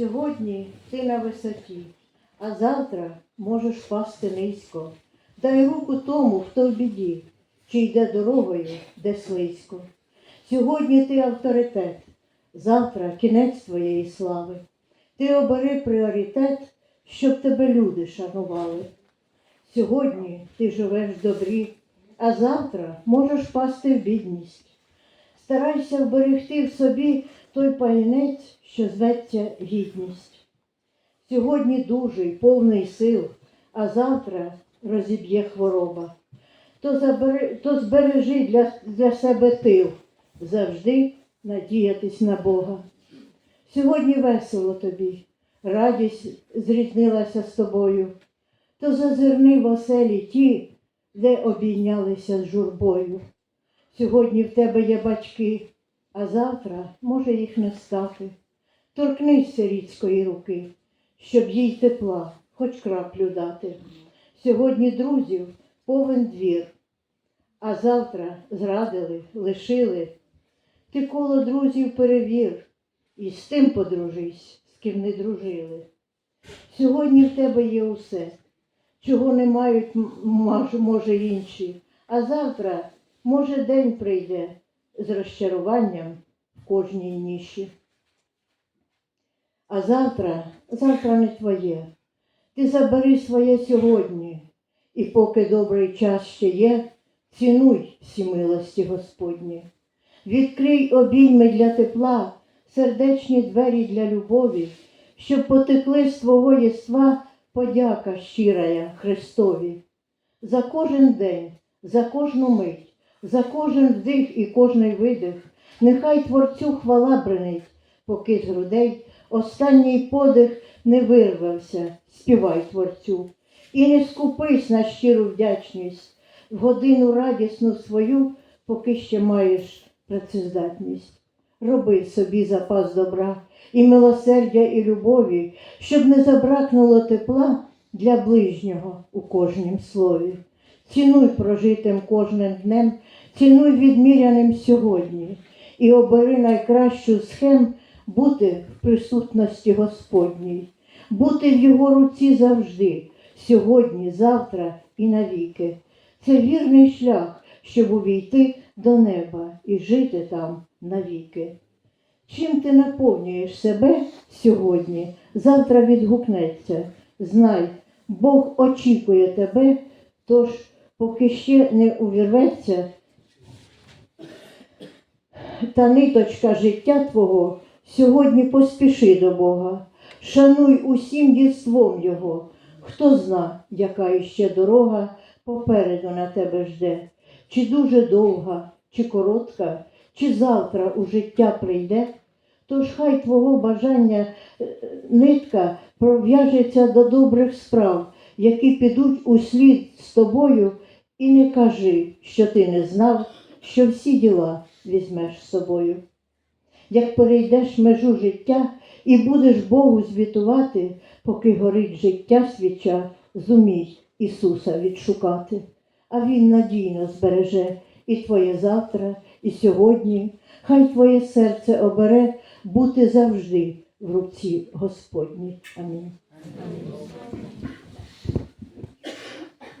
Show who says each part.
Speaker 1: Сьогодні ти на висоті, а завтра можеш впасти низько. Дай руку тому, хто в біді, чи йде дорогою, де слизько. Сьогодні ти авторитет, завтра кінець твоєї слави. Ти обери пріоритет, щоб тебе люди шанували. Сьогодні ти живеш в добрі, а завтра можеш впасти в бідність. Старайся вберегти в собі той паїнець, що зветься гідність. Сьогодні дужий, повний сил, а завтра розіб'є хвороба. То, забери, то збережи для, для себе тил, завжди надіятись на Бога. Сьогодні весело тобі, радість зрізнилася з тобою, то зазирни в оселі ті, де обійнялися з журбою. Сьогодні в тебе є батьки, а завтра може їх не стати. Торкнися рідської руки, щоб їй тепла, хоч краплю дати. Сьогодні друзів повен двір, а завтра зрадили, лишили. Ти коло друзів перевір і з тим подружись, з ким не дружили. Сьогодні в тебе є усе, чого не мають, може, інші, а завтра, може, день прийде з розчаруванням в кожній ніші. А завтра, завтра не твоє. Ти забери своє сьогодні, і поки добрий час ще є, цінуй всі милості Господні. Відкрий обійми для тепла, сердечні двері для любові, щоб потекли з твого єства подяка щирая Христові. За кожен день, за кожну мить, за кожен вдих і кожний видих, нехай Творцю хвала бренить, поки з грудей останній подих не вирвався, співай Творцю. І не скупись на щиру вдячність в годину радісну свою, поки ще маєш працездатність. Роби собі запас добра і милосердя, і любові, щоб не забракнуло тепла для ближнього у кожнім слові. Цінуй прожитим кожним днем, цінуй відміряним сьогодні і обери найкращу схем бути в присутності Господній, бути в Його руці завжди, сьогодні, завтра і навіки. Це вірний шлях, щоб увійти до неба і жити там навіки. Чим ти наповнюєш себе сьогодні, завтра відгукнеться. Знай, Бог очікує тебе, тож поки ще не увірветься та ниточка життя Твого, сьогодні поспіши до Бога, шануй усім дійством Його, хто зна, яка іще дорога попереду на тебе жде, чи дуже довга, чи коротка, чи завтра у життя прийде. Тож хай твого бажання е, нитка пров'яжеться до добрих справ, які підуть услід з тобою, і не кажи, що ти не знав, що всі діла візьмеш з собою. Як перейдеш межу життя і будеш Богу звітувати, поки горить життя свіча, зумій Ісуса відшукати, а Він надійно збереже і твоє завтра, і сьогодні. Хай твоє серце обере бути завжди в руці Господній. Амінь.